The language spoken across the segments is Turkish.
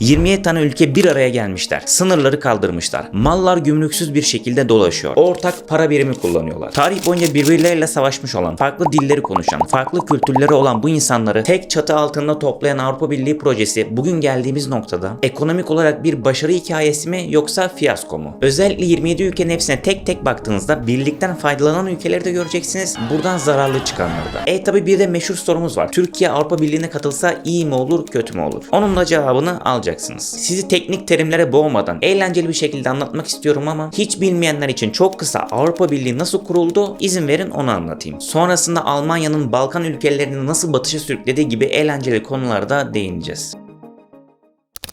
27 tane ülke bir araya gelmişler. Sınırları kaldırmışlar. Mallar gümrüksüz bir şekilde dolaşıyor. Ortak para birimi kullanıyorlar. Tarih boyunca birbirleriyle savaşmış olan, farklı dilleri konuşan, farklı kültürleri olan bu insanları tek çatı altında toplayan Avrupa Birliği projesi bugün geldiğimiz noktada ekonomik olarak bir başarı hikayesi mi yoksa fiyasko mu? Özellikle 27 ülkenin hepsine tek tek baktığınızda birlikten faydalanan ülkeleri de göreceksiniz. Buradan zararlı çıkanları da. E tabi bir de meşhur sorumuz var. Türkiye Avrupa Birliği'ne katılsa iyi mi olur kötü mü olur? Onun da cevabını alacaksınız. Sizi teknik terimlere boğmadan eğlenceli bir şekilde anlatmak istiyorum ama hiç bilmeyenler için çok kısa Avrupa Birliği nasıl kuruldu izin verin onu anlatayım. Sonrasında Almanya'nın Balkan ülkelerini nasıl batışa sürüklediği gibi eğlenceli konularda değineceğiz.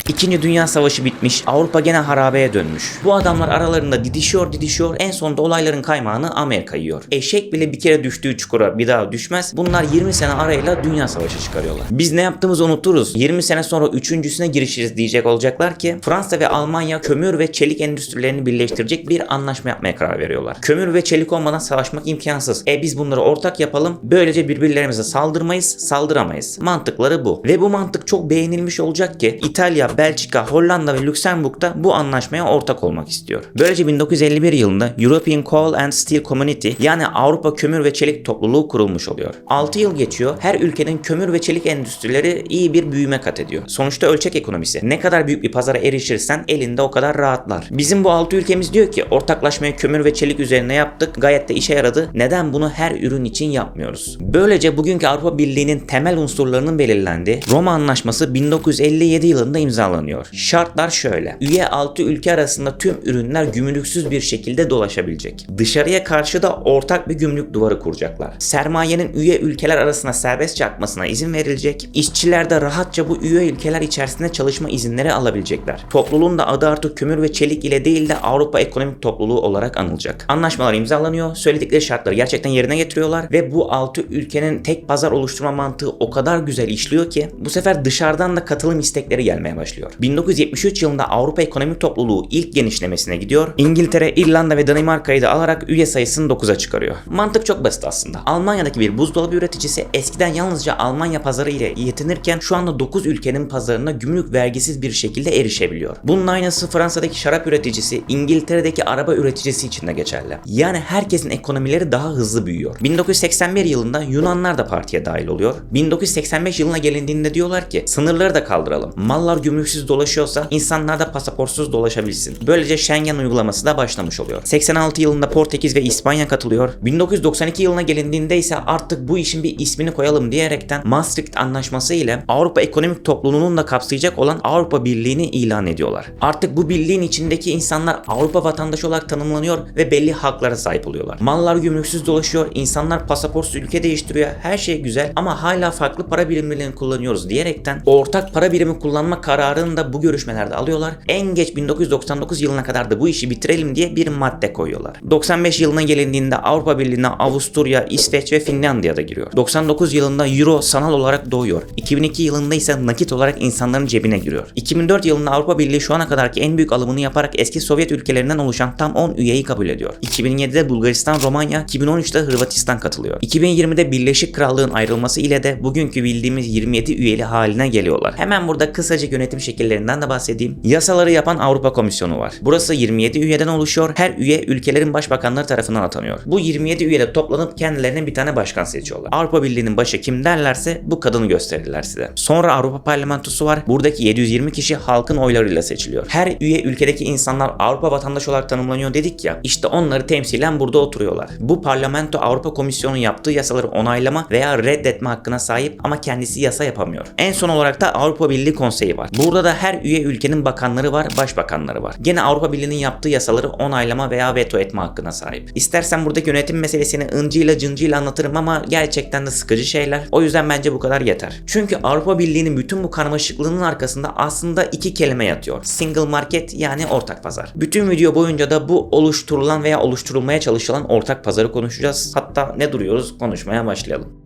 İkinci Dünya Savaşı bitmiş, Avrupa gene harabeye dönmüş. Bu adamlar aralarında didişiyor didişiyor, en sonunda olayların kaymağını Amerika yiyor. Eşek bile bir kere düştüğü çukura bir daha düşmez. Bunlar 20 sene arayla Dünya Savaşı çıkarıyorlar. Biz ne yaptığımızı unuturuz. 20 sene sonra üçüncüsüne girişiriz diyecek olacaklar ki Fransa ve Almanya kömür ve çelik endüstrilerini birleştirecek bir anlaşma yapmaya karar veriyorlar. Kömür ve çelik olmadan savaşmak imkansız. E biz bunları ortak yapalım. Böylece birbirlerimize saldırmayız, saldıramayız. Mantıkları bu. Ve bu mantık çok beğenilmiş olacak ki İtalya, Belçika, Hollanda ve Lüksemburg da bu anlaşmaya ortak olmak istiyor. Böylece 1951 yılında European Coal and Steel Community yani Avrupa Kömür ve Çelik Topluluğu kurulmuş oluyor. 6 yıl geçiyor. Her ülkenin kömür ve çelik endüstrileri iyi bir büyüme kat ediyor. Sonuçta ölçek ekonomisi. Ne kadar büyük bir pazara erişirsen elinde o kadar rahatlar. Bizim bu 6 ülkemiz diyor ki ortaklaşmayı kömür ve çelik üzerine yaptık. Gayet de işe yaradı. Neden bunu her ürün için yapmıyoruz? Böylece bugünkü Avrupa Birliği'nin temel unsurlarının belirlendiği Roma Anlaşması 1957 yılında imzalanıyor. Şartlar şöyle. Üye 6 ülke arasında tüm ürünler gümrüksüz bir şekilde dolaşabilecek. Dışarıya karşı da ortak bir gümrük duvarı kuracaklar. Sermayenin üye ülkeler arasında serbestçe akmasına izin verilecek. İşçiler de rahatça bu üye ülkeler içerisinde çalışma izinleri alabilecekler. Topluluğun da adı artık kömür ve çelik ile değil de Avrupa Ekonomik Topluluğu olarak anılacak. Anlaşmalar imzalanıyor. Söyledikleri şartları gerçekten yerine getiriyorlar ve bu 6 ülkenin tek pazar oluşturma mantığı o kadar güzel işliyor ki bu sefer dışarıdan da katılım istekleri gelmeye başlıyor. 1973 yılında Avrupa Ekonomik Topluluğu ilk genişlemesine gidiyor. İngiltere, İrlanda ve Danimarka'yı da alarak üye sayısını 9'a çıkarıyor. Mantık çok basit aslında. Almanya'daki bir buzdolabı üreticisi eskiden yalnızca Almanya pazarı ile yetinirken şu anda 9 ülkenin pazarına gümrük vergisiz bir şekilde erişebiliyor. Bunun aynısı Fransa'daki şarap üreticisi, İngiltere'deki araba üreticisi için de geçerli. Yani herkesin ekonomileri daha hızlı büyüyor. 1981 yılında Yunanlar da partiye dahil oluyor. 1985 yılına gelindiğinde diyorlar ki sınırları da kaldıralım. Mallar gümrüksüz dolaşıyorsa insanlar da pasaportsuz dolaşabilsin. Böylece Schengen uygulaması da başlamış oluyor. 86 yılında Portekiz ve İspanya katılıyor. 1992 yılına gelindiğinde ise artık bu işin bir ismini koyalım diyerekten Maastricht Anlaşması ile Avrupa Ekonomik Topluluğu'nun da kapsayacak olan Avrupa Birliği'ni ilan ediyorlar. Artık bu birliğin içindeki insanlar Avrupa vatandaşı olarak tanımlanıyor ve belli haklara sahip oluyorlar. Mallar gümrüksüz dolaşıyor, insanlar pasaportsuz ülke değiştiriyor. Her şey güzel ama hala farklı para birimlerini kullanıyoruz diyerekten ortak para birimi kullanma kararını da bu görüşmelerde alıyorlar. En geç 1999 yılına kadar da bu işi bitirelim diye bir madde koyuyorlar. 95 yılına gelindiğinde Avrupa Birliği'ne Avusturya, İsveç ve Finlandiya da giriyor. 99 yılında Euro sanal olarak doğuyor. 2002 yılında ise nakit olarak insanların cebine giriyor. 2004 yılında Avrupa Birliği şu ana kadarki en büyük alımını yaparak eski Sovyet ülkelerinden oluşan tam 10 üyeyi kabul ediyor. 2007'de Bulgaristan, Romanya, 2013'te Hırvatistan katılıyor. 2020'de Birleşik Krallığın ayrılması ile de bugünkü bildiğimiz 27 üyeli haline geliyorlar. Hemen burada kısaca yönetim şekillerinden de bahsedeyim. Yasaları yapan Avrupa Komisyonu var. Burası 27 üyeden oluşuyor. Her üye ülkelerin başbakanları tarafından atanıyor. Bu 27 üyeyle toplanıp kendilerine bir tane başkan seçiyorlar. Avrupa Birliği'nin başı kim derlerse bu kadını gösterirler size. Sonra Avrupa Parlamentosu var. Buradaki 720 kişi halkın oylarıyla seçiliyor. Her üye ülkedeki insanlar Avrupa vatandaşı olarak tanımlanıyor dedik ya. İşte onları temsilen burada oturuyorlar. Bu parlamento Avrupa Komisyonu yaptığı yasaları onaylama veya reddetme hakkına sahip ama kendisi yasa yapamıyor. En son olarak da Avrupa Birliği Konseyi var. Burada da her üye ülkenin bakanları var, başbakanları var. Gene Avrupa Birliği'nin yaptığı yasaları onaylama veya veto etme hakkına sahip. İstersen buradaki yönetim meselesini ıncıyla cıncıyla anlatırım ama gerçekten de sıkıcı şeyler. O yüzden bence bu kadar yeter. Çünkü Avrupa Birliği'nin bütün bu karmaşıklığının arkasında aslında iki kelime yatıyor. Single market yani ortak pazar. Bütün video boyunca da bu oluşturulan veya oluşturulmaya çalışılan ortak pazarı konuşacağız. Hatta ne duruyoruz konuşmaya başlayalım.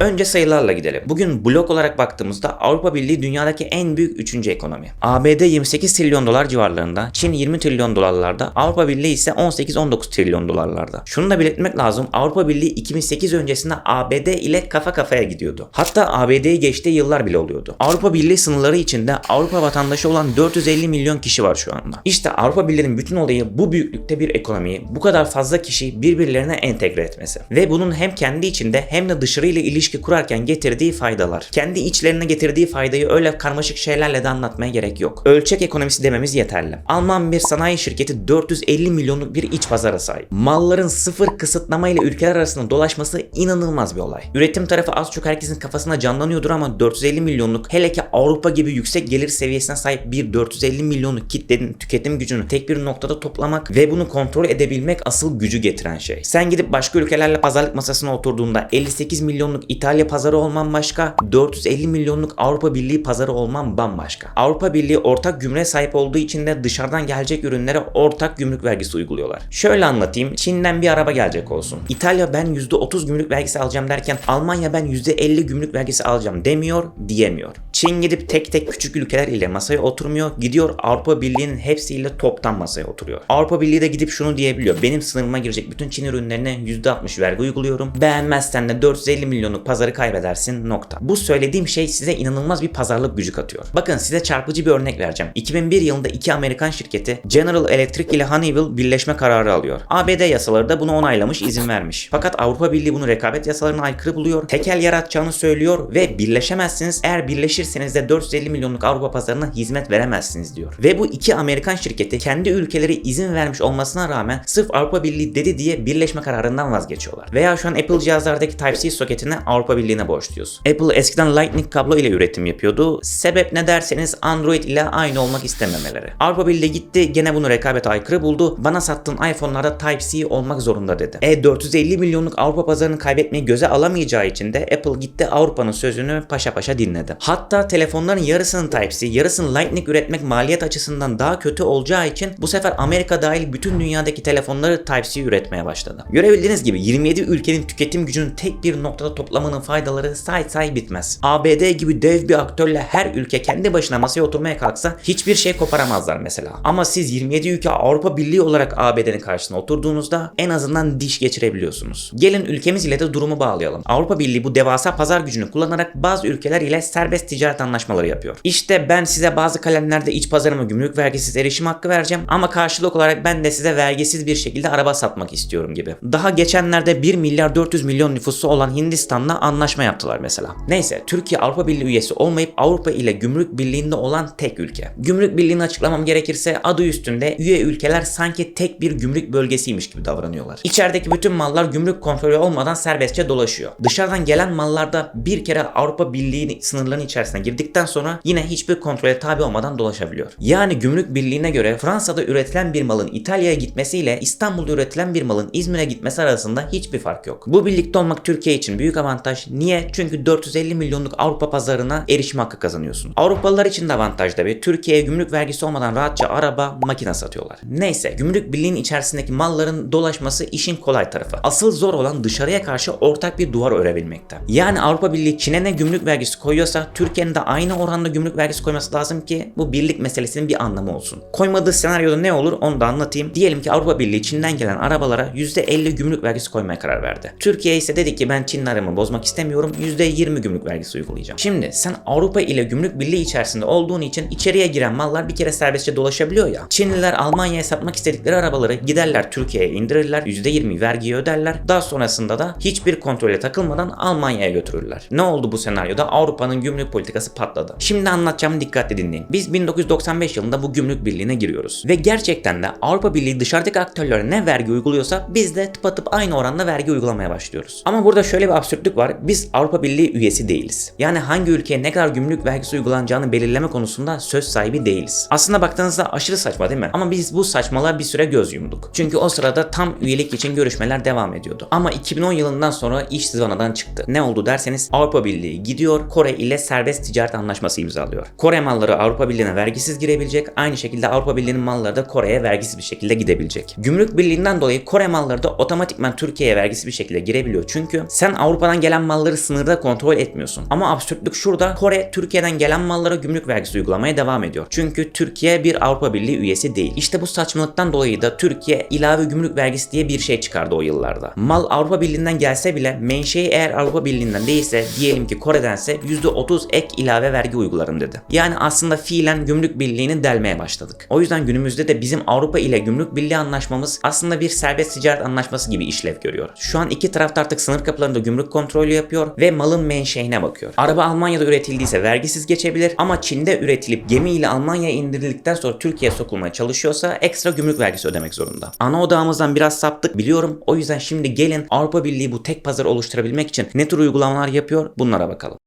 Önce sayılarla gidelim. Bugün blok olarak baktığımızda Avrupa Birliği dünyadaki en büyük 3. ekonomi. ABD 28 trilyon dolar civarlarında, Çin 20 trilyon dolarlarda, Avrupa Birliği ise 18-19 trilyon dolarlarda. Şunu da belirtmek lazım. Avrupa Birliği 2008 öncesinde ABD ile kafa kafaya gidiyordu. Hatta ABD'yi geçtiği yıllar bile oluyordu. Avrupa Birliği sınırları içinde Avrupa vatandaşı olan 450 milyon kişi var şu anda. İşte Avrupa Birliği'nin bütün olayı bu büyüklükte bir ekonomiyi bu kadar fazla kişi birbirlerine entegre etmesi. Ve bunun hem kendi içinde hem de dışarıyla ilişki kurarken getirdiği faydalar. Kendi içlerine getirdiği faydayı öyle karmaşık şeylerle de anlatmaya gerek yok. Ölçek ekonomisi dememiz yeterli. Alman bir sanayi şirketi 450 milyonluk bir iç pazara sahip. Malların sıfır kısıtlama ile ülkeler arasında dolaşması inanılmaz bir olay. Üretim tarafı az çok herkesin kafasına canlanıyordur ama 450 milyonluk hele ki Avrupa gibi yüksek gelir seviyesine sahip bir 450 milyonluk kitlenin tüketim gücünü tek bir noktada toplamak ve bunu kontrol edebilmek asıl gücü getiren şey. Sen gidip başka ülkelerle pazarlık masasına oturduğunda 58 milyonluk İtalya pazarı olman başka, 450 milyonluk Avrupa Birliği pazarı olman bambaşka. Avrupa Birliği ortak gümrüğe sahip olduğu için de dışarıdan gelecek ürünlere ortak gümrük vergisi uyguluyorlar. Şöyle anlatayım. Çin'den bir araba gelecek olsun. İtalya ben %30 gümrük vergisi alacağım derken Almanya ben %50 gümrük vergisi alacağım demiyor, diyemiyor. Çin gidip tek tek küçük ülkeler ile masaya oturmuyor. Gidiyor Avrupa Birliği'nin hepsiyle toptan masaya oturuyor. Avrupa Birliği de gidip şunu diyebiliyor. Benim sınırıma girecek bütün Çin ürünlerine %60 vergi uyguluyorum. Beğenmezsen de 450 milyonluk pazarı kaybedersin nokta. Bu söylediğim şey size inanılmaz bir pazarlık gücü katıyor. Bakın size çarpıcı bir örnek vereceğim. 2001 yılında iki Amerikan şirketi General Electric ile Honeywell birleşme kararı alıyor. ABD yasaları da bunu onaylamış, izin vermiş. Fakat Avrupa Birliği bunu rekabet yasalarına aykırı buluyor. Tekel yaratacağını söylüyor ve birleşemezsiniz. Eğer birleşirseniz de 450 milyonluk Avrupa pazarına hizmet veremezsiniz diyor. Ve bu iki Amerikan şirketi kendi ülkeleri izin vermiş olmasına rağmen sırf Avrupa Birliği dedi diye birleşme kararından vazgeçiyorlar. Veya şu an Apple cihazlardaki Type-C soketini Avrupa Birliği'ne borçluyuz. Apple eskiden Lightning kablo ile üretim yapıyordu. Sebep ne derseniz Android ile aynı olmak istememeleri. Avrupa Birliği gitti gene bunu rekabet aykırı buldu. Bana sattığın iPhone'larda Type-C olmak zorunda dedi. E 450 milyonluk Avrupa pazarını kaybetmeyi göze alamayacağı için de Apple gitti Avrupa'nın sözünü paşa paşa dinledi. Hatta telefonların yarısının Type-C, yarısının Lightning üretmek maliyet açısından daha kötü olacağı için bu sefer Amerika dahil bütün dünyadaki telefonları Type-C üretmeye başladı. Görebildiğiniz gibi 27 ülkenin tüketim gücünün tek bir noktada toplamanın faydaları say say bitmez. ABD gibi dev bir aktörle her ülke kendi başına masaya oturmaya kalksa hiçbir şey koparamazlar mesela. Ama siz 27 ülke Avrupa Birliği olarak ABD'nin karşısına oturduğunuzda en azından diş geçirebiliyorsunuz. Gelin ülkemiz ile de durumu bağlayalım. Avrupa Birliği bu devasa pazar gücünü kullanarak bazı ülkeler ile serbest ticaret anlaşmaları yapıyor. İşte ben size bazı kalemlerde iç pazarıma gümrük vergisiz erişim hakkı vereceğim ama karşılık olarak ben de size vergisiz bir şekilde araba satmak istiyorum gibi. Daha geçenlerde 1 milyar 400 milyon nüfusu olan Hindistan'la anlaşma yaptılar mesela. Neyse Türkiye Avrupa Birliği üyesi olmayıp Avrupa ile Gümrük Birliği'nde olan tek ülke. Gümrük Birliği'ni açıklamam gerekirse adı üstünde üye ülkeler sanki tek bir gümrük bölgesiymiş gibi davranıyorlar. İçerideki bütün mallar gümrük kontrolü olmadan serbestçe dolaşıyor. Dışarıdan gelen mallarda bir kere Avrupa Birliği sınırlarının içerisine girdikten sonra yine hiçbir kontrole tabi olmadan dolaşabiliyor. Yani Gümrük Birliği'ne göre Fransa'da üretilen bir malın İtalya'ya gitmesiyle İstanbul'da üretilen bir malın İzmir'e gitmesi arasında hiçbir fark yok. Bu birlikte olmak Türkiye için büyük avantaj. Niye? Çünkü 450 milyonluk Avrupa pazarına erişim hakkı kazanıyorsun. Avrupalılar için de avantaj tabii. Türkiye'ye gümrük vergisi olmadan rahatça araba, makine satıyorlar. Neyse, gümrük birliğin içerisindeki malların dolaşması işin kolay tarafı. Asıl zor olan dışarıya karşı ortak bir duvar örebilmekte. Yani Avrupa Birliği Çin'e ne gümrük vergisi koyuyorsa Türkiye'nin de aynı oranda gümrük vergisi koyması lazım ki bu birlik meselesinin bir anlamı olsun. Koymadığı senaryoda ne olur onu da anlatayım. Diyelim ki Avrupa Birliği Çin'den gelen arabalara %50 gümrük vergisi koymaya karar verdi. Türkiye ise dedi ki ben Çin'le aramı bozmak istemiyorum. %20 gümrük vergisi uygulayacağım. Şimdi sen Avrupa ile gümrük birliği içerisinde olduğun için içeriye giren mallar bir kere serbestçe dolaşabiliyor ya. Çinliler Almanya'ya satmak istedikleri arabaları giderler Türkiye'ye indirirler. %20 vergiyi öderler. Daha sonrasında da hiçbir kontrole takılmadan Almanya'ya götürürler. Ne oldu bu senaryoda? Avrupa'nın gümrük politikası patladı. Şimdi anlatacağımı dikkatle dinleyin. Biz 1995 yılında bu gümrük birliğine giriyoruz. Ve gerçekten de Avrupa Birliği dışarıdaki aktörlere ne vergi uyguluyorsa biz de tıpatıp aynı oranda vergi uygulamaya başlıyoruz. Ama burada şöyle bir absürtlük var. Biz Avrupa Birliği üyesi değiliz. Yani hangi ülkeye ne kadar gümrük vergisi uygulanacağını belirleme konusunda söz sahibi değiliz. Aslında baktığınızda aşırı saçma değil mi? Ama biz bu saçmalığa bir süre göz yumduk. Çünkü o sırada tam üyelik için görüşmeler devam ediyordu. Ama 2010 yılından sonra iş zıvanadan çıktı. Ne oldu derseniz Avrupa Birliği gidiyor Kore ile serbest ticaret anlaşması imzalıyor. Kore malları Avrupa Birliği'ne vergisiz girebilecek, aynı şekilde Avrupa Birliği'nin malları da Kore'ye vergisiz bir şekilde gidebilecek. Gümrük Birliği'nden dolayı Kore malları da otomatikman Türkiye'ye vergisiz bir şekilde girebiliyor. Çünkü sen Avrupa'dan gelen malları sınırda kontrol etmiyorsun. Ama absürtlük şurada Kore Türkiye'den gelen mallara gümrük vergisi uygulamaya devam ediyor. Çünkü Türkiye bir Avrupa Birliği üyesi değil. İşte bu saçmalıktan dolayı da Türkiye ilave gümrük vergisi diye bir şey çıkardı o yıllarda. Mal Avrupa Birliği'nden gelse bile menşei eğer Avrupa Birliği'nden değilse diyelim ki Kore'dense %30 ek ilave vergi uygularım dedi. Yani aslında fiilen gümrük birliğini delmeye başladık. O yüzden günümüzde de bizim Avrupa ile gümrük birliği anlaşmamız aslında bir serbest ticaret anlaşması gibi işlev görüyor. Şu an iki tarafta artık sınır kapılarında gümrük kontrolü yapıyor ve malın menşeine bakıyor. Araba Almanya'da üretildiyse vergisiz geçebilir ama Çin'de üretilip gemiyle Almanya'ya indirildikten sonra Türkiye'ye sokulmaya çalışıyorsa ekstra gümrük vergisi ödemek zorunda. Ana odağımızdan biraz saptık biliyorum. O yüzden şimdi gelin Avrupa Birliği bu tek pazar oluşturabilmek için ne tür uygulamalar yapıyor bunlara bakalım.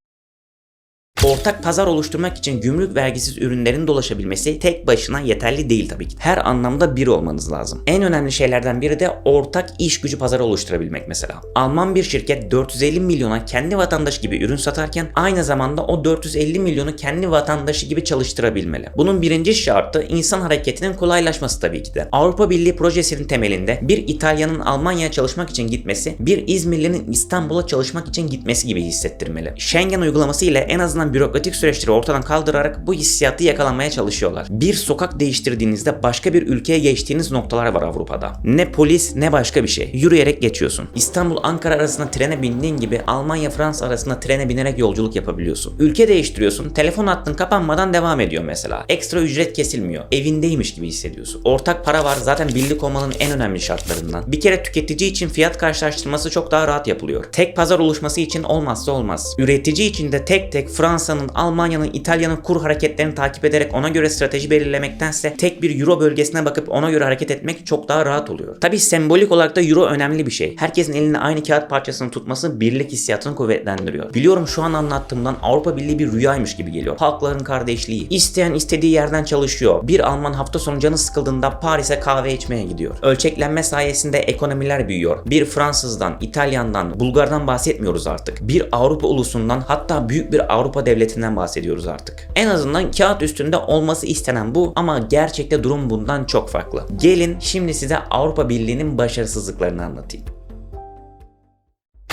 Ortak pazar oluşturmak için gümrük vergisiz ürünlerin dolaşabilmesi tek başına yeterli değil tabii ki. Her anlamda bir olmanız lazım. En önemli şeylerden biri de ortak iş gücü pazarı oluşturabilmek mesela. Alman bir şirket 450 milyona kendi vatandaşı gibi ürün satarken aynı zamanda o 450 milyonu kendi vatandaşı gibi çalıştırabilmeli. Bunun birinci şartı insan hareketinin kolaylaşması tabii ki de. Avrupa Birliği projesinin temelinde bir İtalyanın Almanya'ya çalışmak için gitmesi, bir İzmirli'nin İstanbul'a çalışmak için gitmesi gibi hissettirmeli. Schengen uygulaması ile en azından bürokratik süreçleri ortadan kaldırarak bu hissiyatı yakalamaya çalışıyorlar. Bir sokak değiştirdiğinizde başka bir ülkeye geçtiğiniz noktalar var Avrupa'da. Ne polis ne başka bir şey. Yürüyerek geçiyorsun. İstanbul Ankara arasında trene bindiğin gibi Almanya Fransa arasında trene binerek yolculuk yapabiliyorsun. Ülke değiştiriyorsun. Telefon hattın kapanmadan devam ediyor mesela. Ekstra ücret kesilmiyor. Evindeymiş gibi hissediyorsun. Ortak para var zaten birlik olmanın en önemli şartlarından. Bir kere tüketici için fiyat karşılaştırması çok daha rahat yapılıyor. Tek pazar oluşması için olmazsa olmaz. Üretici için de tek tek Fransa'nın, Almanya'nın, İtalya'nın kur hareketlerini takip ederek ona göre strateji belirlemektense tek bir euro bölgesine bakıp ona göre hareket etmek çok daha rahat oluyor. Tabi sembolik olarak da euro önemli bir şey. Herkesin elinde aynı kağıt parçasını tutması birlik hissiyatını kuvvetlendiriyor. Biliyorum şu an anlattığımdan Avrupa Birliği bir rüyaymış gibi geliyor. Halkların kardeşliği. İsteyen istediği yerden çalışıyor. Bir Alman hafta sonu canı sıkıldığında Paris'e kahve içmeye gidiyor. Ölçeklenme sayesinde ekonomiler büyüyor. Bir Fransızdan, İtalyandan, Bulgardan bahsetmiyoruz artık. Bir Avrupa ulusundan hatta büyük bir Avrupa devletinden bahsediyoruz artık. En azından kağıt üstünde olması istenen bu ama gerçekte durum bundan çok farklı. Gelin şimdi size Avrupa Birliği'nin başarısızlıklarını anlatayım.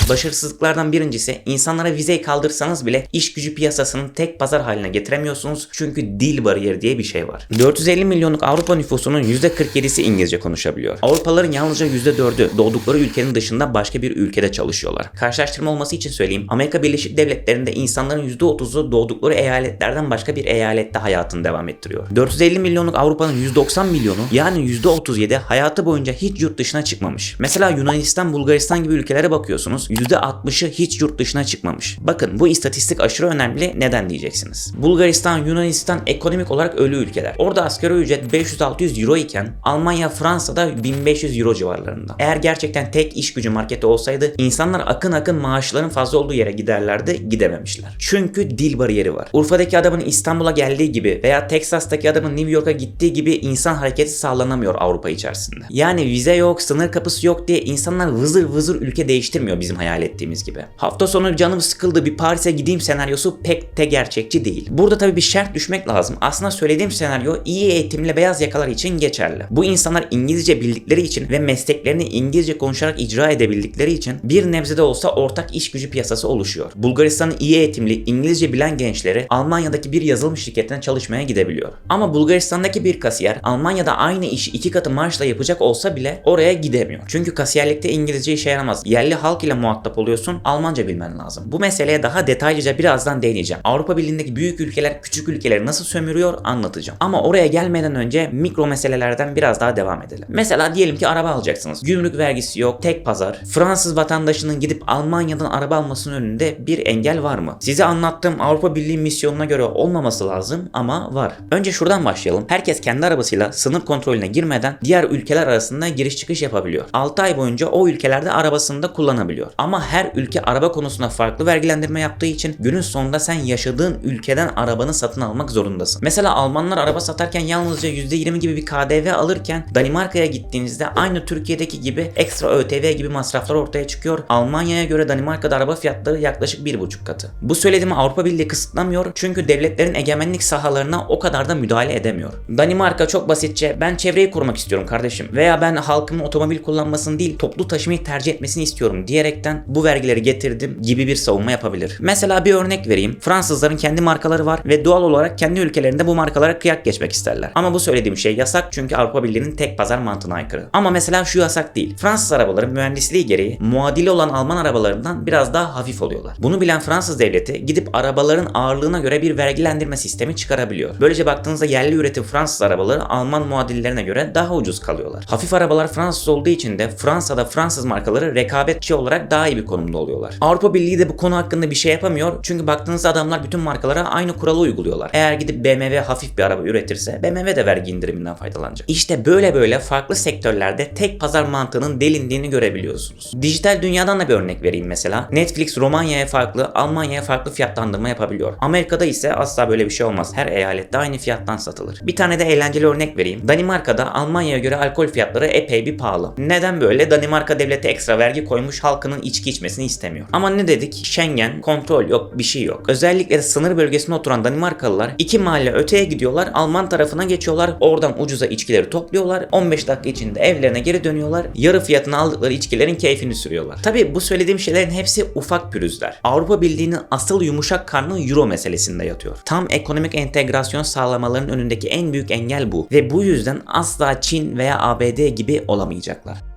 Başarısızlıklardan birincisi insanlara vizeyi kaldırsanız bile iş gücü piyasasının tek pazar haline getiremiyorsunuz çünkü dil bariyeri diye bir şey var. 450 milyonluk Avrupa nüfusunun %47'si İngilizce konuşabiliyor. Avrupalıların yalnızca %4'ü doğdukları ülkenin dışında başka bir ülkede çalışıyorlar. Karşılaştırma olması için söyleyeyim. Amerika Birleşik Devletleri'nde insanların %30'u doğdukları eyaletlerden başka bir eyalette hayatını devam ettiriyor. 450 milyonluk Avrupa'nın 190 milyonu yani %37 hayatı boyunca hiç yurt dışına çıkmamış. Mesela Yunanistan, Bulgaristan gibi ülkelere bakıyorsunuz. %60'ı hiç yurt dışına çıkmamış. Bakın bu istatistik aşırı önemli. Neden diyeceksiniz? Bulgaristan, Yunanistan ekonomik olarak ölü ülkeler. Orada asgari ücret 500-600 euro iken Almanya, Fransa'da 1500 euro civarlarında. Eğer gerçekten tek iş gücü marketi olsaydı insanlar akın akın maaşların fazla olduğu yere giderlerdi, gidememişler. Çünkü dil bariyeri var. Urfa'daki adamın İstanbul'a geldiği gibi veya Teksas'taki adamın New York'a gittiği gibi insan hareketi sağlanamıyor Avrupa içerisinde. Yani vize yok, sınır kapısı yok diye insanlar vızır vızır ülke değiştirmiyor bizim hayal ettiğimiz gibi. Hafta sonu canım sıkıldı bir Paris'e gideyim senaryosu pek de gerçekçi değil. Burada tabii bir şart düşmek lazım. Aslında söylediğim senaryo iyi eğitimli beyaz yakalar için geçerli. Bu insanlar İngilizce bildikleri için ve mesleklerini İngilizce konuşarak icra edebildikleri için bir nebze de olsa ortak iş gücü piyasası oluşuyor. Bulgaristan'ın iyi eğitimli İngilizce bilen gençleri Almanya'daki bir yazılım şirketine çalışmaya gidebiliyor. Ama Bulgaristan'daki bir kasiyer Almanya'da aynı işi iki katı maaşla yapacak olsa bile oraya gidemiyor. Çünkü kasiyerlikte İngilizce işe yaramaz. Yerli halk ile muhatap oluyorsun, Almanca bilmen lazım. Bu meseleye daha detaylıca birazdan değineceğim. Avrupa Birliği'ndeki büyük ülkeler küçük ülkeleri nasıl sömürüyor anlatacağım. Ama oraya gelmeden önce mikro meselelerden biraz daha devam edelim. Mesela diyelim ki araba alacaksınız. Gümrük vergisi yok, tek pazar. Fransız vatandaşının gidip Almanya'dan araba almasının önünde bir engel var mı? Size anlattığım Avrupa Birliği misyonuna göre olmaması lazım ama var. Önce şuradan başlayalım. Herkes kendi arabasıyla sınır kontrolüne girmeden diğer ülkeler arasında giriş çıkış yapabiliyor. 6 ay boyunca o ülkelerde arabasını da kullanabiliyor. Ama her ülke araba konusunda farklı vergilendirme yaptığı için günün sonunda sen yaşadığın ülkeden arabanı satın almak zorundasın. Mesela Almanlar araba satarken yalnızca %20 gibi bir KDV alırken Danimarka'ya gittiğinizde aynı Türkiye'deki gibi ekstra ÖTV gibi masraflar ortaya çıkıyor. Almanya'ya göre Danimarka'da araba fiyatları yaklaşık 1,5 katı. Bu söylediğimi Avrupa Birliği kısıtlamıyor çünkü devletlerin egemenlik sahalarına o kadar da müdahale edemiyor. Danimarka çok basitçe ben çevreyi korumak istiyorum kardeşim veya ben halkımın otomobil kullanmasını değil toplu taşımayı tercih etmesini istiyorum diyerekten bu vergileri getirdim gibi bir savunma yapabilir. Mesela bir örnek vereyim. Fransızların kendi markaları var ve doğal olarak kendi ülkelerinde bu markalara kıyak geçmek isterler. Ama bu söylediğim şey yasak çünkü Avrupa Birliği'nin tek pazar mantığına aykırı. Ama mesela şu yasak değil. Fransız arabaları mühendisliği gereği muadili olan Alman arabalarından biraz daha hafif oluyorlar. Bunu bilen Fransız devleti gidip arabaların ağırlığına göre bir vergilendirme sistemi çıkarabiliyor. Böylece baktığınızda yerli üretim Fransız arabaları Alman muadillerine göre daha ucuz kalıyorlar. Hafif arabalar Fransız olduğu için de Fransa'da Fransız markaları rekabetçi olarak daha iyi bir konumda oluyorlar. Avrupa Birliği de bu konu hakkında bir şey yapamıyor çünkü baktığınızda adamlar bütün markalara aynı kuralı uyguluyorlar. Eğer gidip BMW hafif bir araba üretirse BMW de vergi indiriminden faydalanacak. İşte böyle böyle farklı sektörlerde tek pazar mantığının delindiğini görebiliyorsunuz. Dijital dünyadan da bir örnek vereyim mesela. Netflix Romanya'ya farklı, Almanya'ya farklı fiyatlandırma yapabiliyor. Amerika'da ise asla böyle bir şey olmaz. Her eyalette aynı fiyattan satılır. Bir tane de eğlenceli örnek vereyim. Danimarka'da Almanya'ya göre alkol fiyatları epey bir pahalı. Neden böyle? Danimarka devleti ekstra vergi koymuş halkının içki içmesini istemiyor. Ama ne dedik? Schengen, kontrol yok, bir şey yok. Özellikle de sınır bölgesinde oturan Danimarkalılar iki mahalle öteye gidiyorlar, Alman tarafına geçiyorlar, oradan ucuza içkileri topluyorlar, 15 dakika içinde evlerine geri dönüyorlar, yarı fiyatına aldıkları içkilerin keyfini sürüyorlar. Tabi bu söylediğim şeylerin hepsi ufak pürüzler. Avrupa Birliği'nin asıl yumuşak karnı euro meselesinde yatıyor. Tam ekonomik entegrasyon sağlamaların önündeki en büyük engel bu ve bu yüzden asla Çin veya ABD gibi olamayacaklar.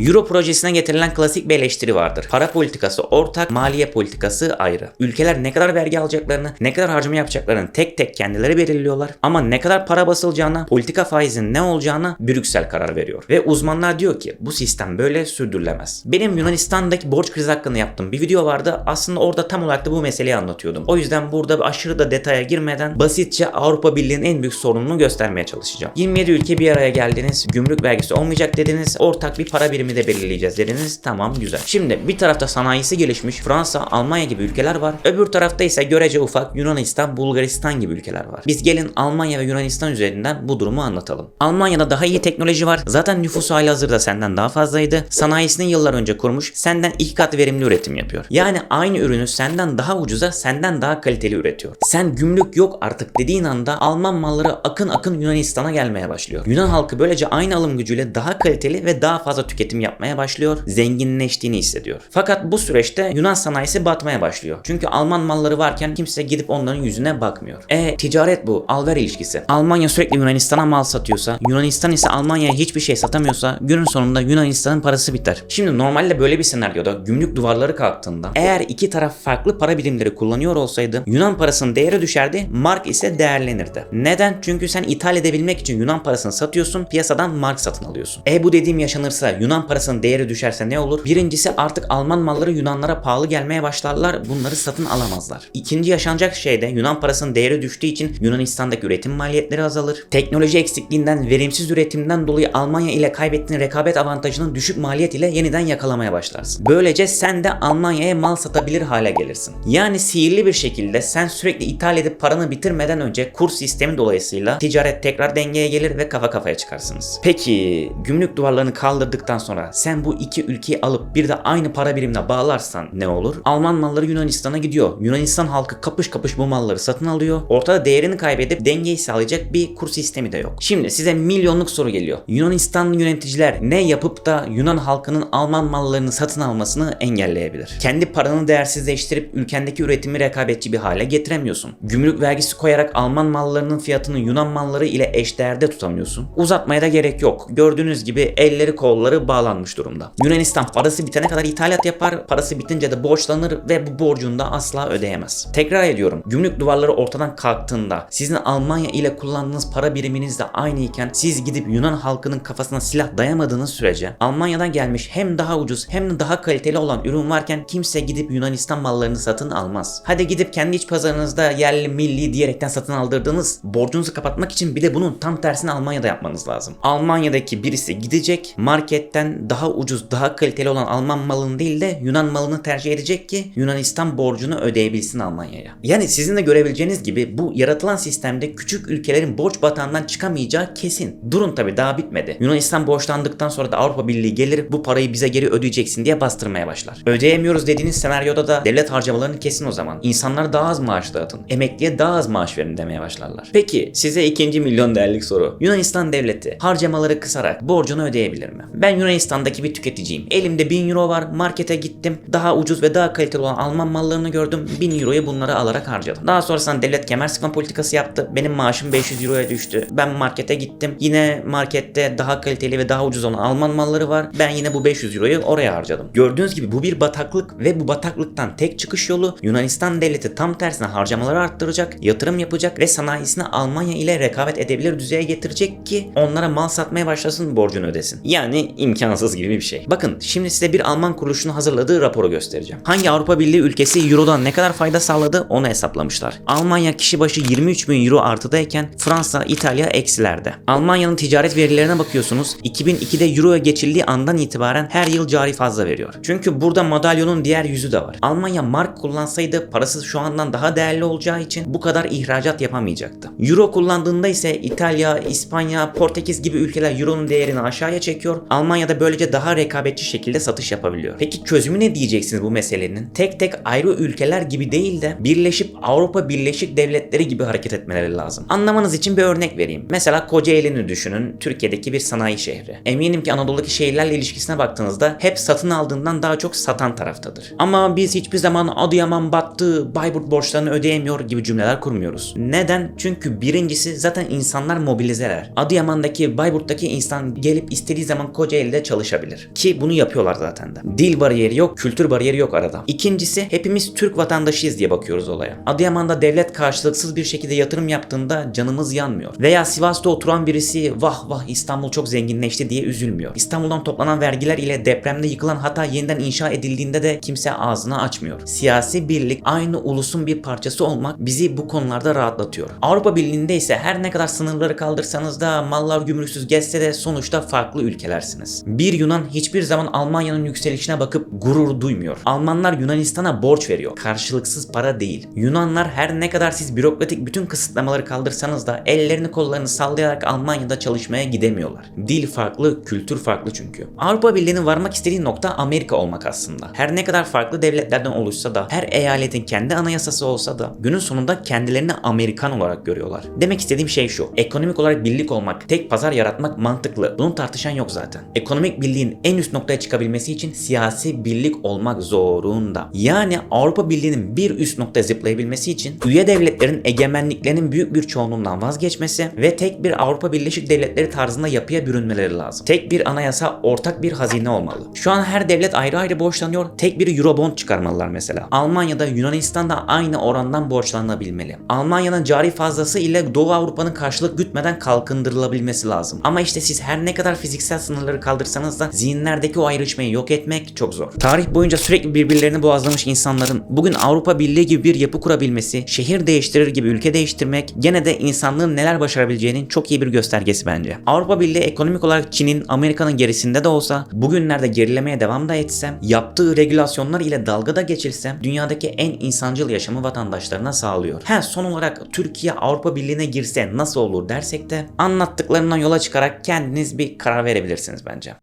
Euro projesine getirilen klasik bir eleştiri vardır. Para politikası ortak, maliye politikası ayrı. Ülkeler ne kadar vergi alacaklarını, ne kadar harcama yapacaklarını tek tek kendileri belirliyorlar. Ama ne kadar para basılacağına, politika faizinin ne olacağına Brüksel karar veriyor. Ve uzmanlar diyor ki bu sistem böyle sürdürülemez. Benim Yunanistan'daki borç krizi hakkında yaptığım bir video vardı. Aslında orada tam olarak da bu meseleyi anlatıyordum. O yüzden burada aşırı da detaya girmeden basitçe Avrupa Birliği'nin en büyük sorununu göstermeye çalışacağım. 27 ülke bir araya geldiniz, gümrük vergisi olmayacak dediniz, ortak bir para birimi de belirleyeceğiz dediniz. Tamam güzel. Şimdi bir tarafta sanayisi gelişmiş Fransa, Almanya gibi ülkeler var. Öbür tarafta ise görece ufak Yunanistan, Bulgaristan gibi ülkeler var. Biz gelin Almanya ve Yunanistan üzerinden bu durumu anlatalım. Almanya'da daha iyi teknoloji var. Zaten nüfusu hali hazırda senden daha fazlaydı. Sanayisini yıllar önce kurmuş. Senden iki kat verimli üretim yapıyor. Yani aynı ürünü senden daha ucuza, senden daha kaliteli üretiyor. Sen gümrük yok artık dediğin anda Alman malları akın akın Yunanistan'a gelmeye başlıyor. Yunan halkı böylece aynı alım gücüyle daha kaliteli ve daha fazla tüketim yapmaya başlıyor. Zenginleştiğini hissediyor. Fakat bu süreçte Yunan sanayisi batmaya başlıyor. Çünkü Alman malları varken kimse gidip onların yüzüne bakmıyor. E ticaret bu. Al-ver ilişkisi. Almanya sürekli Yunanistan'a mal satıyorsa, Yunanistan ise Almanya'ya hiçbir şey satamıyorsa günün sonunda Yunanistan'ın parası biter. Şimdi normalde böyle bir senaryoda gümrük duvarları kalktığında eğer iki taraf farklı para birimleri kullanıyor olsaydı Yunan parasının değeri düşerdi, mark ise değerlenirdi. Neden? Çünkü sen ithal edebilmek için Yunan parasını satıyorsun, piyasadan mark satın alıyorsun. E bu dediğim yaşanırsa Yunan parasının değeri düşerse ne olur? Birincisi artık Alman malları Yunanlara pahalı gelmeye başlarlar. Bunları satın alamazlar. İkinci yaşanacak şey de Yunan parasının değeri düştüğü için Yunanistan'daki üretim maliyetleri azalır. Teknoloji eksikliğinden, verimsiz üretimden dolayı Almanya ile kaybettiğin rekabet avantajını düşük maliyet ile yeniden yakalamaya başlarsın. Böylece sen de Almanya'ya mal satabilir hale gelirsin. Yani sihirli bir şekilde sen sürekli ithal edip paranı bitirmeden önce kur sistemi dolayısıyla ticaret tekrar dengeye gelir ve kafa kafaya çıkarsınız. Peki gümrük duvarlarını kaldırdıktan sonra sen bu iki ülkeyi alıp bir de aynı para birimine bağlarsan ne olur? Alman malları Yunanistan'a gidiyor. Yunanistan halkı kapış kapış bu malları satın alıyor. Ortada değerini kaybedip dengeyi sağlayacak bir kur sistemi de yok. Şimdi size milyonluk soru geliyor. Yunanistan yöneticiler ne yapıp da Yunan halkının Alman mallarını satın almasını engelleyebilir? Kendi paranı değersizleştirip ülkendeki üretimi rekabetçi bir hale getiremiyorsun. Gümrük vergisi koyarak Alman mallarının fiyatını Yunan malları ile eşdeğerde tutamıyorsun. Uzatmaya da gerek yok. Gördüğünüz gibi elleri kolları bağlanmış durumda. Yunanistan parası bitene kadar ithalat yapar, parası bitince de borçlanır ve bu borcunu da asla ödeyemez. Tekrar ediyorum. Gümrük duvarları ortadan kalktığında sizin Almanya ile kullandığınız para biriminiz de aynı iken siz gidip Yunan halkının kafasına silah dayamadığınız sürece Almanya'dan gelmiş hem daha ucuz hem de daha kaliteli olan ürün varken kimse gidip Yunanistan mallarını satın almaz. Hadi gidip kendi iç pazarınızda yerli milli diyerekten satın aldırdığınız borcunuzu kapatmak için bir de bunun tam tersini Almanya'da yapmanız lazım. Almanya'daki birisi gidecek marketten neden daha ucuz, daha kaliteli olan Alman malını değil de Yunan malını tercih edecek ki Yunanistan borcunu ödeyebilsin Almanya'ya. Yani sizin de görebileceğiniz gibi bu yaratılan sistemde küçük ülkelerin borç batağından çıkamayacağı kesin. Durun tabi daha bitmedi. Yunanistan borçlandıktan sonra da Avrupa Birliği gelir bu parayı bize geri ödeyeceksin diye bastırmaya başlar. Ödeyemiyoruz dediğiniz senaryoda da devlet harcamalarını kesin o zaman. İnsanlara daha az maaş dağıtın. Emekliye daha az maaş verin demeye başlarlar. Peki size ikinci milyon değerlik soru. Yunanistan devleti harcamaları kısarak borcunu ödeyebilir mi? Ben Yunanistan'daki bir tüketiciyim. Elimde 1000 euro var. Markete gittim. Daha ucuz ve daha kaliteli olan Alman mallarını gördüm. 1000 euroyu bunları alarak harcadım. Daha sonrasında devlet kemer sıkma politikası yaptı. Benim maaşım 500 euroya düştü. Ben markete gittim. Yine markette daha kaliteli ve daha ucuz olan Alman malları var. Ben yine bu 500 euroyu oraya harcadım. Gördüğünüz gibi bu bir bataklık ve bu bataklıktan tek çıkış yolu Yunanistan devleti tam tersine harcamaları arttıracak, yatırım yapacak ve sanayisini Almanya ile rekabet edebilir düzeye getirecek ki onlara mal satmaya başlasın borcunu ödesin. Yani imkansız gibi bir şey. Bakın şimdi size bir Alman kuruluşunun hazırladığı raporu göstereceğim. Hangi Avrupa Birliği ülkesi Euro'dan ne kadar fayda sağladı onu hesaplamışlar. Almanya kişi başı 23 bin Euro artıdayken Fransa, İtalya eksilerde. Almanya'nın ticaret verilerine bakıyorsunuz. 2002'de Euro'ya geçildiği andan itibaren her yıl cari fazla veriyor. Çünkü burada madalyonun diğer yüzü de var. Almanya mark kullansaydı parası şu andan daha değerli olacağı için bu kadar ihracat yapamayacaktı. Euro kullandığında ise İtalya, İspanya, Portekiz gibi ülkeler Euro'nun değerini aşağıya çekiyor. Almanya böylece daha rekabetçi şekilde satış yapabiliyor. Peki çözümü ne diyeceksiniz bu meselenin? Tek tek ayrı ülkeler gibi değil de birleşip Avrupa Birleşik Devletleri gibi hareket etmeleri lazım. Anlamanız için bir örnek vereyim. Mesela Kocaeli'ni düşünün. Türkiye'deki bir sanayi şehri. Eminim ki Anadolu'daki şehirlerle ilişkisine baktığınızda hep satın aldığından daha çok satan taraftadır. Ama biz hiçbir zaman Adıyaman battı, Bayburt borçlarını ödeyemiyor gibi cümleler kurmuyoruz. Neden? Çünkü birincisi zaten insanlar mobilizeler. Adıyaman'daki, Bayburt'taki insan gelip istediği zaman Kocaeli'de çalışabilir. Ki bunu yapıyorlar zaten de. Dil bariyeri yok, kültür bariyeri yok arada. İkincisi hepimiz Türk vatandaşıyız diye bakıyoruz olaya. Adıyaman'da devlet karşılıksız bir şekilde yatırım yaptığında canımız yanmıyor. Veya Sivas'ta oturan birisi vah vah İstanbul çok zenginleşti diye üzülmüyor. İstanbul'dan toplanan vergiler ile depremde yıkılan hata yeniden inşa edildiğinde de kimse ağzını açmıyor. Siyasi birlik aynı ulusun bir parçası olmak bizi bu konularda rahatlatıyor. Avrupa Birliği'nde ise her ne kadar sınırları kaldırsanız da mallar gümrüksüz geçse de sonuçta farklı ülkelersiniz. Bir Yunan hiçbir zaman Almanya'nın yükselişine bakıp gurur duymuyor. Almanlar Yunanistan'a borç veriyor. Karşılıksız para değil. Yunanlar her ne kadar siz bürokratik bütün kısıtlamaları kaldırsanız da ellerini kollarını sallayarak Almanya'da çalışmaya gidemiyorlar. Dil farklı, kültür farklı çünkü. Avrupa Birliği'nin varmak istediği nokta Amerika olmak aslında. Her ne kadar farklı devletlerden oluşsa da, her eyaletin kendi anayasası olsa da günün sonunda kendilerini Amerikan olarak görüyorlar. Demek istediğim şey şu. Ekonomik olarak birlik olmak, tek pazar yaratmak mantıklı. Bunu tartışan yok zaten. Ekonomik birliğin en üst noktaya çıkabilmesi için siyasi birlik olmak zorunda. Yani Avrupa Birliği'nin bir üst noktaya zıplayabilmesi için üye devletlerin egemenliklerinin büyük bir çoğunluğundan vazgeçmesi ve tek bir Avrupa Birleşik Devletleri tarzında yapıya bürünmeleri lazım. Tek bir anayasa, ortak bir hazine olmalı. Şu an her devlet ayrı ayrı borçlanıyor. Tek bir Eurobond çıkarmalılar mesela. Almanya'da, Yunanistan'da aynı orandan borçlanabilmeli. Almanya'nın cari fazlası ile Doğu Avrupa'nın karşılık gütmeden kalkındırılabilmesi lazım. Ama işte siz her ne kadar fiziksel sınırları kaldırsanız da zihinlerdeki o ayrışmayı yok etmek çok zor. Tarih boyunca sürekli birbirlerini boğazlamış insanların bugün Avrupa Birliği gibi bir yapı kurabilmesi, şehir değiştirir gibi ülke değiştirmek gene de insanlığın neler başarabileceğinin çok iyi bir göstergesi bence. Avrupa Birliği ekonomik olarak Çin'in, Amerika'nın gerisinde de olsa bugünlerde gerilemeye devam da etsem, yaptığı regülasyonlar ile dalgada geçilsem dünyadaki en insancıl yaşamı vatandaşlarına sağlıyor. He son olarak Türkiye Avrupa Birliği'ne girse nasıl olur dersek de anlattıklarımdan yola çıkarak kendiniz bir karar verebilirsiniz bence.